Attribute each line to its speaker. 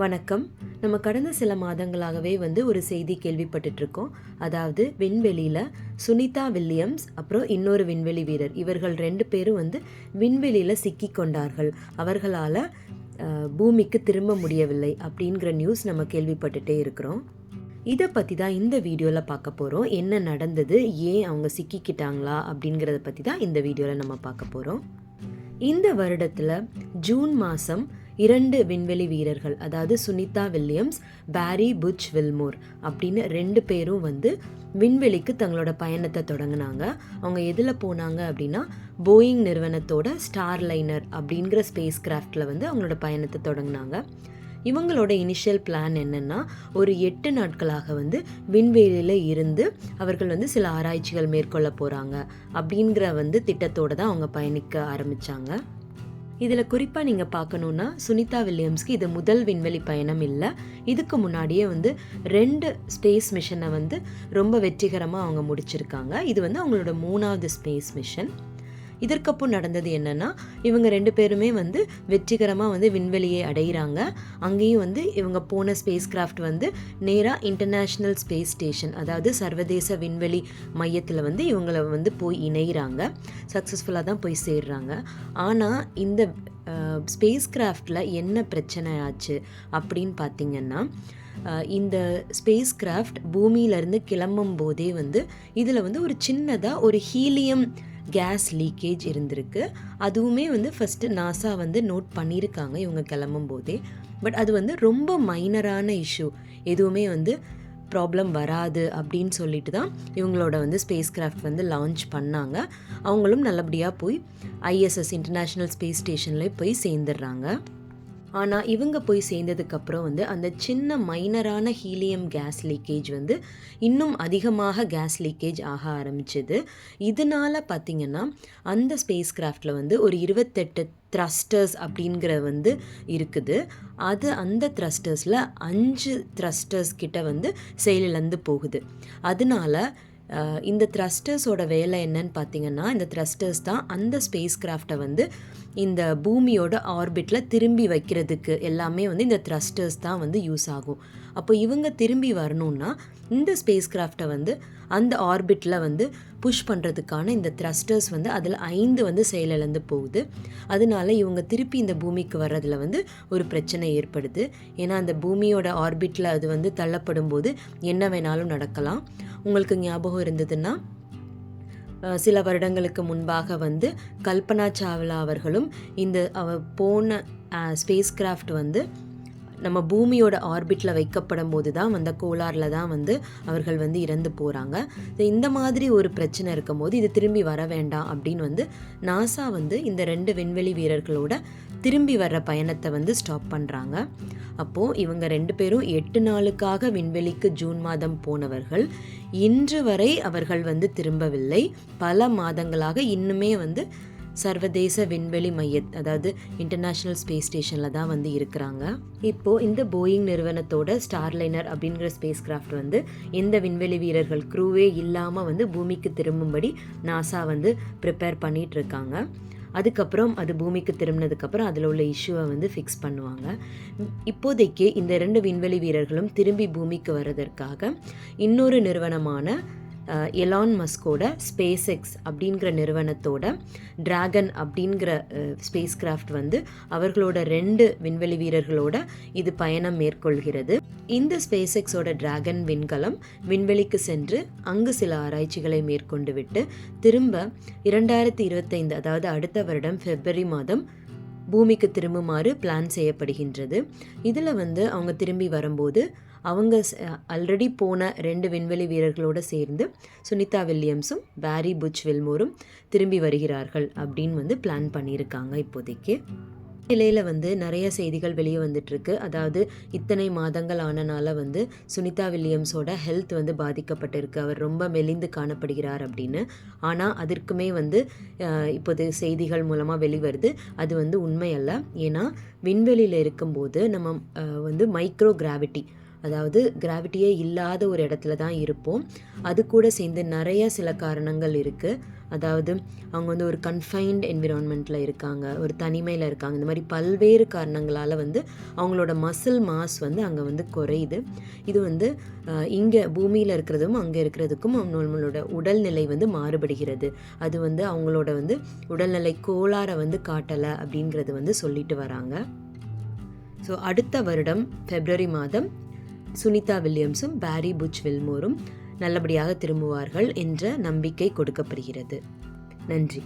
Speaker 1: வணக்கம். நம்ம கடந்த சில மாதங்களாகவே வந்து ஒரு செய்தி கேள்விப்பட்டுட்ருக்கோம் அதாவது விண்வெளியில் சுனிதா வில்லியம்ஸ் அப்புறம் இன்னொரு விண்வெளி வீரர். இவர்கள் ரெண்டு பேரும் வந்து விண்வெளியில் சிக்கி கொண்டார்கள். அவர்களால் பூமிக்கு திரும்ப முடியவில்லை அப்படிங்கிற நியூஸ் நம்ம கேள்விப்பட்டுட்டே இருக்கிறோம். இதை பற்றி தான் இந்த வீடியோவில் பார்க்க போகிறோம் என்ன நடந்தது? ஏன் அவங்க சிக்கிக்கிட்டாங்களா? அப்படிங்கிறத பற்றி தான் இந்த வீடியோவில் நம்ம பார்க்க போகிறோம் இந்த வருடத்தில் ஜூன் மாதம் இரண்டு விண்வெளி வீரர்கள் அதாவது சுனிதா வில்லியம்ஸ் பேரி புச் வில்மோர் அப்படின்னு ரெண்டு பேரும் வந்து விண்வெளிக்கு தங்களோட பயணத்தை தொடங்கினாங்க. அவங்க எதில் போனாங்க அப்படின்னா போயிங் நிறுவனத்தோட ஸ்டார் லைனர் அப்படிங்கிற ஸ்பேஸ் கிராஃப்டில் வந்து அவங்களோட பயணத்தை தொடங்கினாங்க. இவங்களோட இனிஷியல் பிளான் என்னென்னா ஒரு எட்டு நாட்களாக வந்து விண்வெளியில் இருந்து அவர்கள் வந்து சில ஆராய்ச்சிகள் மேற்கொள்ள போகிறாங்க அப்படிங்கிற வந்து திட்டத்தோடு தான் அவங்க பயணிக்க ஆரம்பித்தாங்க இதில் குறிப்பாக நீங்கள் பார்க்கணுன்னா சுனிதா வில்லியம்ஸ்க்கு இது முதல் விண்வெளி பயணம் இல்லை. இதுக்கு முன்னாடியே வந்து ரெண்டு ஸ்பேஸ் மிஷனை வந்து ரொம்ப வெற்றிகரமாக அவங்க முடிச்சிருக்காங்க. இது வந்து அவங்களோட மூணாவது ஸ்பேஸ் மிஷன். இதற்கப்போ நடந்தது என்னன்னா இவங்க ரெண்டு பேருமே வந்து வெற்றிகரமாக வந்து விண்வெளியை அடைகிறாங்க அங்கேயும் வந்து இவங்க போன ஸ்பேஸ் கிராஃப்ட் வந்து நேராக இன்டர்நேஷ்னல் ஸ்பேஸ் ஸ்டேஷன் அதாவது சர்வதேச விண்வெளி மையத்தில் வந்து இவங்களை வந்து போய் இணைகிறாங்க சக்ஸஸ்ஃபுல்லாக தான் போய் சேர்றாங்க. ஆனால் இந்த ஸ்பேஸ் கிராஃப்டில் என்ன பிரச்சனை ஆச்சு அப்படின்னு பார்த்தீங்கன்னா இந்த ஸ்பேஸ் கிராஃப்ட் பூமியிலேருந்து கிளம்பும் போதே வந்து இதில் வந்து ஒரு சின்னதாக ஒரு ஹீலியம் கேஸ் லீக்கேஜ் இருந்திருக்கு. அதுவுமே வந்து ஃபஸ்ட்டு நாசா வந்து நோட் பண்ணியிருக்காங்க இவங்க கிளம்பும் போதே பட் அது வந்து ரொம்ப மைனரான இஷ்யூ எதுவுமே வந்து ப்ராப்ளம் வராது அப்படின்னு சொல்லிட்டு தான் இவங்களோட வந்து ஸ்பேஸ் கிராஃப்ட் வந்து லான்ச் பண்ணாங்க. அவங்களும் நல்லபடியாக போய் ஐஎஸ்எஸ் இன்டர்நேஷ்னல் ஸ்பேஸ் ஸ்டேஷனில் போய் சேர்ந்துடுறாங்க. ஆனால் இவங்க போய் சேர்ந்ததுக்கப்புறம் வந்து அந்த சின்ன மைனரான ஹீலியம் கேஸ் லீக்கேஜ் வந்து இன்னும் அதிகமாக கேஸ் லீக்கேஜ் ஆக ஆரம்பிச்சது. இதனால் பார்த்திங்கன்னா அந்த ஸ்பேஸ் கிராஃப்டில் வந்து ஒரு இருபத்தெட்டு த்ரஸ்டர்ஸ் அப்படிங்கிற வந்து இருக்குது. அது அந்த த்ரஸ்டர்ஸில் அஞ்சு த்ரஸ்டர்ஸ் கிட்ட வந்து செயலிழந்து போகுது. அதனால இந்த த்ரஸ்டர்ஸோட வேலை என்னன்னு பார்த்தீங்கன்னா இந்த த்ரஸ்டர்ஸ் தான் அந்த ஸ்பேஸ் கிராஃப்டை வந்து இந்த பூமியோட ஆர்பிட்டில் திரும்பி வைக்கிறதுக்கு எல்லாமே வந்து இந்த த்ரஸ்டர்ஸ் தான் வந்து யூஸ் ஆகும். அப்போ இவங்க திரும்பி வரணும்னா இந்த ஸ்பேஸ் கிராஃப்டை வந்து அந்த ஆர்பிட்டில் வந்து புஷ் பண்ணுறதுக்கான இந்த த்ரஸ்டர்ஸ் வந்து அதில் ஐந்து வந்து செயலிழந்து போகுது. அதனால இவங்க திருப்பி இந்த பூமிக்கு வர்றதில் வந்து ஒரு பிரச்சனை ஏற்படுது. ஏன்னா அந்த பூமியோட ஆர்பிட்டில் அது வந்து தள்ளப்படும் போது என்ன வேணாலும் நடக்கலாம். உங்களுக்கு ஞாபகம் இருந்ததுன்னா சில வருடங்களுக்கு முன்பாக வந்து கல்பனா சாவ்லா அவர்களும் இந்த அவ போன ஸ்பேஸ் கிராஃப்ட் வந்து நம்ம பூமியோட ஆர்பிட்டில் வைக்கப்படும் போது தான் அந்த கோளாறில் தான் வந்து அவர்கள் வந்து இறந்து போகிறாங்க இந்த மாதிரி ஒரு பிரச்சனை இருக்கும் போது இது திரும்பி வர வேண்டாம் அப்படின்னு வந்து நாசா வந்து இந்த ரெண்டு விண்வெளி வீரர்களோட திரும்பி வர்ற பயணத்தை வந்து ஸ்டாப் பண்ணுறாங்க அப்போது இவங்க ரெண்டு பேரும் எட்டு நாளுக்காக விண்வெளிக்கு ஜூன் மாதம் போனவர்கள். இன்று வரை அவர்கள் வந்து திரும்பவில்லை. பல மாதங்களாக இன்னுமே வந்து சர்வதேச விண்வெளி மைய அதாவது இன்டர்நேஷ்னல் ஸ்பேஸ் ஸ்டேஷனில் தான் வந்து இருக்கிறாங்க. இப்போது இந்த போயிங் நிறுவனத்தோட ஸ்டார்லைனர் அப்படிங்கிற ஸ்பேஸ் கிராஃப்ட் வந்து எந்த விண்வெளி வீரர்கள் க்ரூவே இல்லாமல் வந்து பூமிக்கு திரும்பும்படி நாசா வந்து ப்ரிப்பேர் பண்ணிகிட்டு இருக்காங்க அதுக்கப்புறம் அது பூமிக்கு திரும்பினதுக்கப்புறம் அதில் உள்ள இஷ்யூவை வந்து ஃபிக்ஸ் பண்ணுவாங்க. இப்போதைக்கு இந்த ரெண்டு விண்வெளி வீரர்களும் திரும்பி பூமிக்கு வர்றதற்காக இன்னொரு நிறுவனமான எலான் மஸ்கோட ஸ்பேஸ் எக்ஸ் அப்படிங்கிற நிறுவனத்தோட டிராகன் அப்படிங்கிற ஸ்பேஸ் கிராஃப்ட் வந்து அவர்களோட ரெண்டு விண்வெளி வீரர்களோட இது பயணம் மேற்கொள்கிறது. இந்த ஸ்பேஸ் எக்ஸோட டிராகன் விண்கலம் விண்வெளிக்கு சென்று அங்கு சில ஆராய்ச்சிகளை மேற்கொண்டு விட்டு திரும்ப இரண்டாயிரத்தி இருபத்தைந்து அதாவது அடுத்த வருடம் பிப்ரவரி மாதம் பூமிக்கு திரும்புமாறு பிளான் செய்யப்படுகின்றது. இதில் வந்து அவங்க திரும்பி வரும்போது அவங்க ஆல்ரெடி போன ரெண்டு விண்வெளி வீரர்களோடு சேர்ந்து சுனிதா வில்லியம்ஸும் பேரி புச் வில்மோரும் திரும்பி வருகிறார்கள் அப்படின்னு வந்து பிளான் பண்ணியிருக்காங்க இப்போதைக்கு. நிலையில் வந்து நிறைய செய்திகள் வெளியே வந்துட்டுருக்கு. அதாவது இத்தனை மாதங்கள் ஆனனால வந்து சுனிதா வில்லியம்ஸோட ஹெல்த் வந்து பாதிக்கப்பட்டிருக்கு. அவர் ரொம்ப மெலிந்து காணப்படுகிறார் அப்படின்னு. ஆனால் அதற்குமே வந்து இப்போது செய்திகள் மூலமாக வெளிவருது. அது வந்து உண்மையல்ல. ஏன்னா விண்வெளியில் இருக்கும்போது நம்ம வந்து மைக்ரோ கிராவிட்டி அதாவது கிராவிட்டியே இல்லாத ஒரு இடத்துல தான் இருப்போம். அது கூட சேர்ந்து நிறைய சில காரணங்கள் இருக்குது அதாவது அவங்க வந்து ஒரு கன்ஃபைன்ட் என்விரான்மெண்ட்டில் இருக்காங்க ஒரு தனிமையில் இருக்காங்க. இந்த மாதிரி பல்வேறு காரணங்களால் வந்து அவங்களோட மசில் மாஸ் வந்து அங்கே வந்து குறையுது. இது வந்து இங்கே பூமியில் இருக்கிறதும் அங்கே இருக்கிறதுக்கும் நம்மளோட உடல்நிலை வந்து மாறுபடுகிறது. அது வந்து அவங்களோட வந்து உடல்நிலை கோளாறை வந்து காட்டலை அப்படிங்கிறது வந்து சொல்லிட்டு வராங்க. ஸோ அடுத்த வருடம் பிப்ரவரி மாதம் சுனிதா வில்லியம்ஸும் பாரி புச் வில்மோரும் நல்லபடியாக திரும்புவார்கள் என்ற நம்பிக்கை கொடுக்கப்படுகிறது. நன்றி.